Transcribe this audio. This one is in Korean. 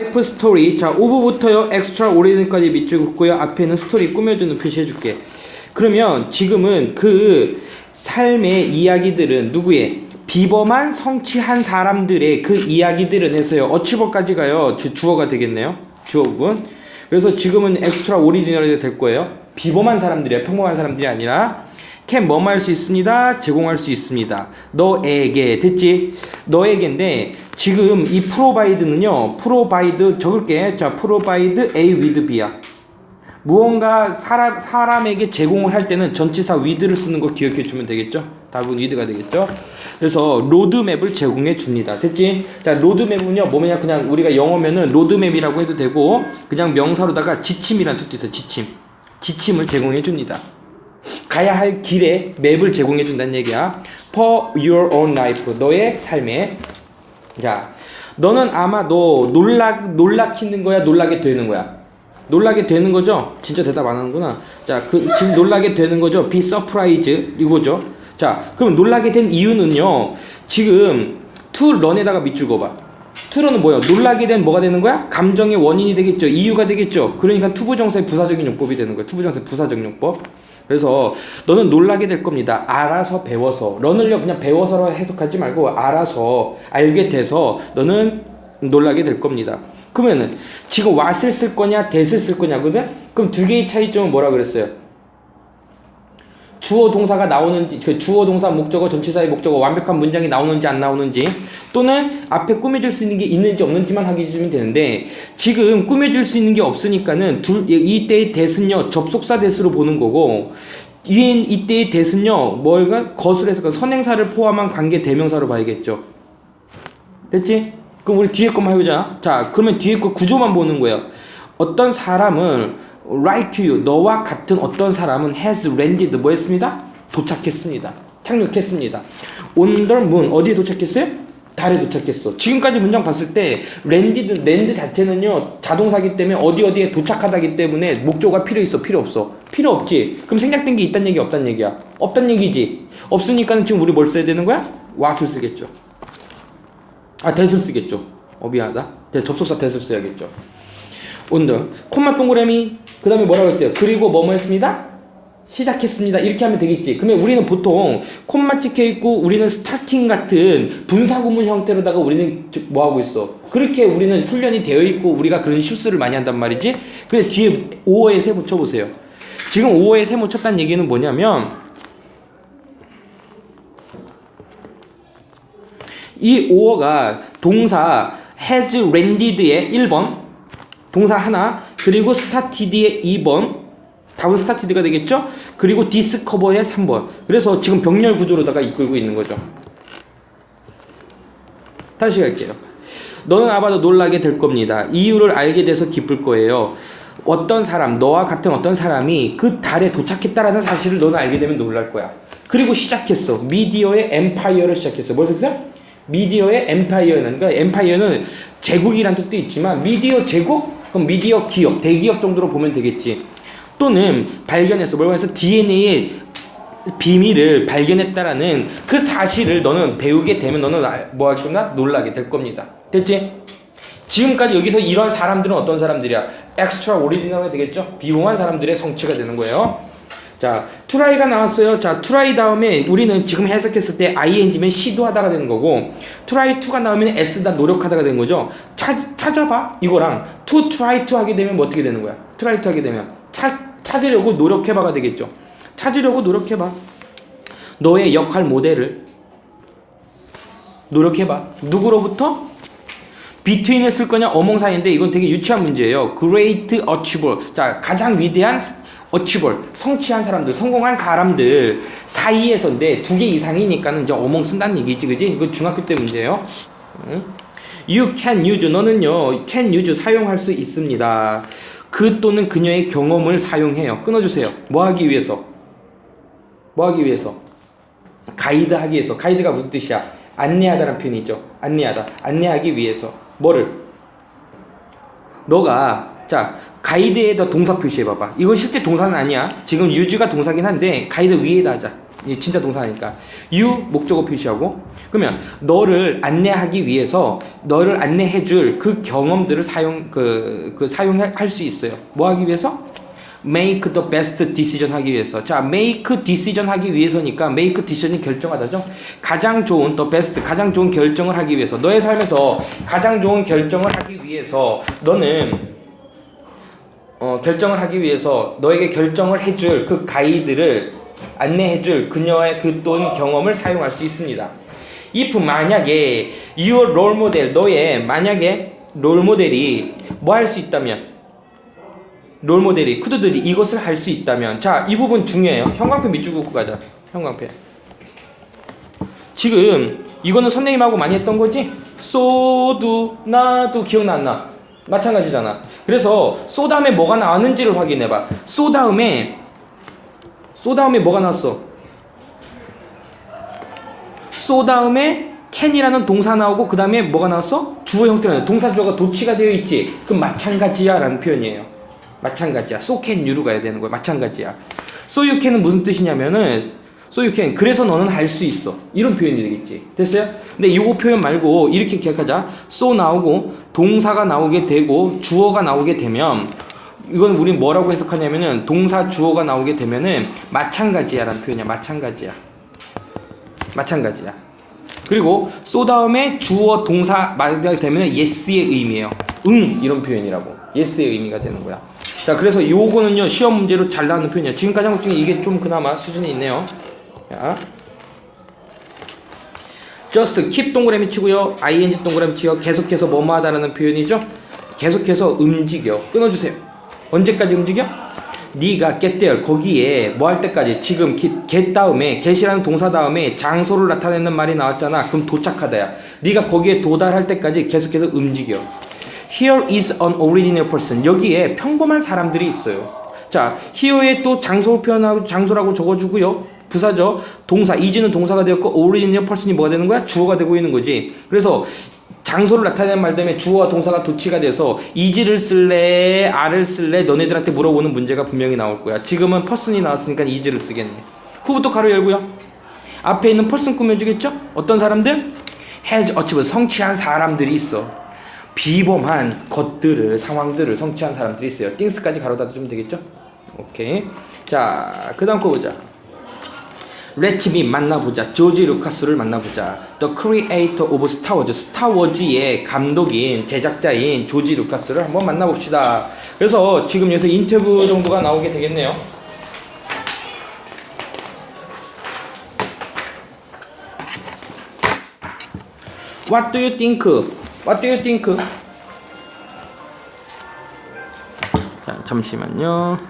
라이프 스토리. 자 오브부터요. 엑스트라 오리진까지 밑줄 긋고요. 앞에는 스토리 꾸며주는 표시 해줄게. 그러면 지금은 그 삶의 이야기들은 누구의? 비범한 성취한 사람들의 그 이야기들은 해서요. 어치버까지 가요. 주, 주어가 되겠네요. 주어 부분. 그래서 지금은 엑스트라 오리지널이 될 거예요. 비범한 사람들이야. 평범한 사람들이 아니라. 캔 뭐뭐 할 수 있습니다. 제공할 수 있습니다. 너에게. 됐지? 너에게인데 지금 이 프로바이드는요. 프로바이드 적을게. 자, 프로바이드 A with B야. 무언가 사람 사람에게 제공을 할 때는 전치사 with를 쓰는 거 기억해 주면 되겠죠? 답은 with가 되겠죠? 그래서 로드맵을 제공해 줍니다. 됐지? 자, 로드맵은요. 뭐냐 그냥 우리가 영어면은 로드맵이라고 해도 되고 그냥 명사로다가 지침이라는 뜻도 있어요. 지침. 지침을 제공해 줍니다. 가야 할 길에 맵을 제공해 준다는 얘기야. For your own life. 너의 삶에. 자, 너는 아마 너 놀락 놀라키는 거야, 놀라게 되는 거야. 놀라게 되는 거죠? 진짜 대답 안 하는구나. 자, 그 지금 놀라게 되는 거죠? Be surprised 이거죠. 자, 그럼 놀라게 된 이유는요. 지금 to run에다가 밑줄 그어봐. to run은 뭐예요? 놀라게 된 뭐가 되는 거야? 감정의 원인이 되겠죠. 이유가 되겠죠. 그러니까 투부정사의 부사적인 용법이 되는 거야. 투부정사의 부사적 용법. 그래서 너는 놀라게 될 겁니다. 알아서 배워서. 런을요 그냥 배워서로 해석하지 말고 알아서 알게 돼서 너는 놀라게 될 겁니다. 그러면은 지금 what을 쓸 거냐 that을 쓸 거냐거든? 그럼 두 개의 차이점은 뭐라 그랬어요? 주어 동사가 나오는지 그 주어 동사 목적어 전치사의 목적어 완벽한 문장이 나오는지 안 나오는지 또는 앞에 꾸며줄 수 있는 게 있는지 없는지만 확인해 주면 되는데 지금 꾸며줄 수 있는 게 없으니까는 둘 이때의 대은요 접속사 대수로 보는 거고 이 이때의 대은요 뭘까 거술에서 그 선행사를 포함한 관계 대명사로 봐야겠죠. 됐지? 그럼 우리 뒤에 것만 해보자. 자 그러면 뒤에 거 구조만 보는 거예요. 어떤 사람은 like you 너와 같은 어떤 사람은 has landed 뭐 했습니다? 도착했습니다. 착륙했습니다. on the moon 어디에 도착했어요? 달에 도착했어. 지금까지 문장 봤을 때 landed land 자체는요 자동사기 때문에 어디 어디에 도착하다기 때문에 목조가 필요 있어 필요 없어 필요 없지. 그럼 생략된 게 있단 얘기 없단 얘기야. 없단 얘기지. 없으니까는 지금 우리 뭘 써야 되는 거야? what을 쓰겠죠. 아 that을 쓰겠죠. 어 미안하다. 네, 접속사 that을 써야겠죠. 온더 콤마 동그라미 그 다음에 뭐라고 했어요? 그리고 뭐뭐 했습니다? 시작했습니다. 이렇게 하면 되겠지. 그러면 우리는 보통 콤마 찍혀 있고 우리는 스타팅 같은 분사구문 형태로다가 우리는 뭐 하고 있어? 그렇게 우리는 훈련이 되어 있고 우리가 그런 실수를 많이 한단 말이지. 근데 뒤에 5어에 세모 쳐보세요. 지금 5어에 세모 쳤다는 얘기는 뭐냐면 이 5어가 동사 has landed의 1번 동사 하나 그리고 스타티드의 2번 답은 스타티드가 되겠죠? 그리고 디스커버의 3번. 그래서 지금 병렬 구조로다가 이끌고 있는 거죠. 다시 갈게요. 너는 아마도 놀라게 될 겁니다. 이유를 알게 돼서 기쁠 거예요. 어떤 사람 너와 같은 어떤 사람이 그 달에 도착했다라는 사실을 너는 알게 되면 놀랄 거야. 그리고 시작했어. 미디어의 엠파이어를 시작했어. 뭘 썼어요? 미디어의 엠파이어는 그러니까 엠파이어는 제국이란 뜻도 있지만 미디어 제국 그럼 미디어 기업, 대기업 정도로 보면 되겠지. 또는 발견했어. 뭐라고 해서 DNA의 비밀을 발견했다라는 그 사실을 너는 배우게 되면 너는 뭐 할 거나 놀라게 될 겁니다. 됐지? 지금까지 여기서 이런 사람들은 어떤 사람들이야? 엑스트라 오리지널이 되겠죠? 비범한 사람들의 성취가 되는 거예요. 자, 트라이가 나왔어요. 자, 트라이 다음에 우리는 지금 해석했을 때 ing면 시도하다가 되는 거고, 트라이 투가 나오면 s다 노력하다가 되는 거죠. 찾, 찾아봐. 이거랑 to try to 하게 되면 뭐 어떻게 되는 거야? try to 하게 되면 찾, 찾으려고 노력해봐가 되겠죠. 찾으려고 노력해봐. 너의 역할 모델을 노력해봐. 누구로부터? Between을 쓸 거냐 어몽사인데 이건 되게 유치한 문제예요. great achiever. 자, 가장 위대한 어치벌 성취한 사람들 성공한 사람들 사이에서인데 두 개 이상이니까는 이제 어몽 쓴다는 얘기지 그지? 이거 중학교 때 문제예요. 응? you can use 너는요 can use 사용할 수 있습니다. 그 또는 그녀의 경험을 사용해요. 끊어주세요. 뭐 하기 위해서? 뭐 하기 위해서? 가이드 하기 위해서. 가이드가 무슨 뜻이야? 안내하다라는 표현이죠. 안내하다. 안내하기 위해서 뭐를 너가 자 가이드에다 동사 표시해봐봐. 이건 실제 동사는 아니야. 지금 유즈가 동사긴 한데 가이드 위에다 하자. 이 진짜 동사니까 you 목적어 표시하고 그러면 너를 안내하기 위해서 너를 안내해줄 그 경험들을 사용 그, 그 사용할 수 있어요. 뭐 하기 위해서? Make the best decision 하기 위해서. 자, make decision 하기 위해서니까 make decision이 결정하다죠. 가장 좋은 the best 가장 좋은 결정을 하기 위해서 너의 삶에서 가장 좋은 결정을 하기 위해서 너는 어, 결정을 하기 위해서 너에게 결정을 해줄 그 가이드를 안내해줄 그녀의 그 또는 경험을 사용할 수 있습니다. if 만약에 your role model 너의 만약에 롤 모델이 뭐 할 수 있다면 롤 모델이 쿠드들이 이것을 할 수 있다면 자 이 부분 중요해요. 형광펜 밑줄 긋고 가자. 형광펜. 지금 이거는 선생님하고 많이 했던 거지? 소두 나도 기억나 안 나? 마찬가지잖아. 그래서 소 다음에 뭐가 나왔는지를 확인해 봐. 소 다음에 소 다음에 뭐가 나왔어? 소 다음에 캔이라는 동사 나오고 그 다음에 뭐가 나왔어? 주어 형태라는 동사 주어가 도치가 되어 있지. 그럼 마찬가지야 라는 표현이에요. 마찬가지야. so can you로 가야 되는 거야. 마찬가지야. so you can은 무슨 뜻이냐면은 so you can 그래서 너는 할 수 있어. 이런 표현이 되겠지. 됐어요? 근데 이거 표현 말고 이렇게 기억하자. so 나오고 동사가 나오게 되고 주어가 나오게 되면 이건 우리 뭐라고 해석하냐면은 동사 주어가 나오게 되면은 마찬가지야라는 표현이야. 마찬가지야. 마찬가지야. 그리고 소 다음에 주어 동사 말하게 되면 yes의 의미예요. 응 이런 표현이라고. yes의 의미가 되는 거야. 자 그래서 요거는요 시험 문제로 잘 나오는 표현이야. 지금까지 한것 중에 이게 좀 그나마 수준이 있네요. 자. just keep 동그라미 치고요. ing 동그라미 치고 계속해서 뭐뭐 하다라는 표현이죠. 계속해서 움직여. 끊어주세요. 언제까지 움직여? 네가 get there 거기에 뭐 할 때까지 지금 get 다음에 get이라는 동사 다음에 장소를 나타내는 말이 나왔잖아. 그럼 도착하다야. 네가 거기에 도달할 때까지 계속해서 움직여. Here is an ordinary person. 여기에 평범한 사람들이 있어요. 자, here에 또 장소 표현하고 장소라고 적어주고요. 부사죠. 동사 is는 동사가 되었고 ordinary person이 뭐가 되는 거야? 주어가 되고 있는 거지. 그래서 장소를 나타내는 말 때문에 주어와 동사가 도치가 돼서 is를 쓸래, are를 쓸래 너네들한테 물어보는 문제가 분명히 나올 거야. 지금은 person이 나왔으니까 is를 쓰겠네. 후부터 가로 열고요. 앞에 있는 person 꾸며주겠죠? 어떤 사람들? has achieved 성취한 사람들이 있어. 비범한 것들을 상황들을 성취한 사람들이 있어요. things까지 가로 닫아주면 되겠죠? 오케이. 자, 그다음 거 보자. 레츠미 만나보자. 조지 루카스를 만나보자. The creator of Star Wars. 스타워즈의 감독인 제작자인 조지 루카스를 한번 만나봅시다. 그래서 지금 여기서 인터뷰 정도가 나오게 되겠네요. What do you think? What do you think? 자, 잠시만요.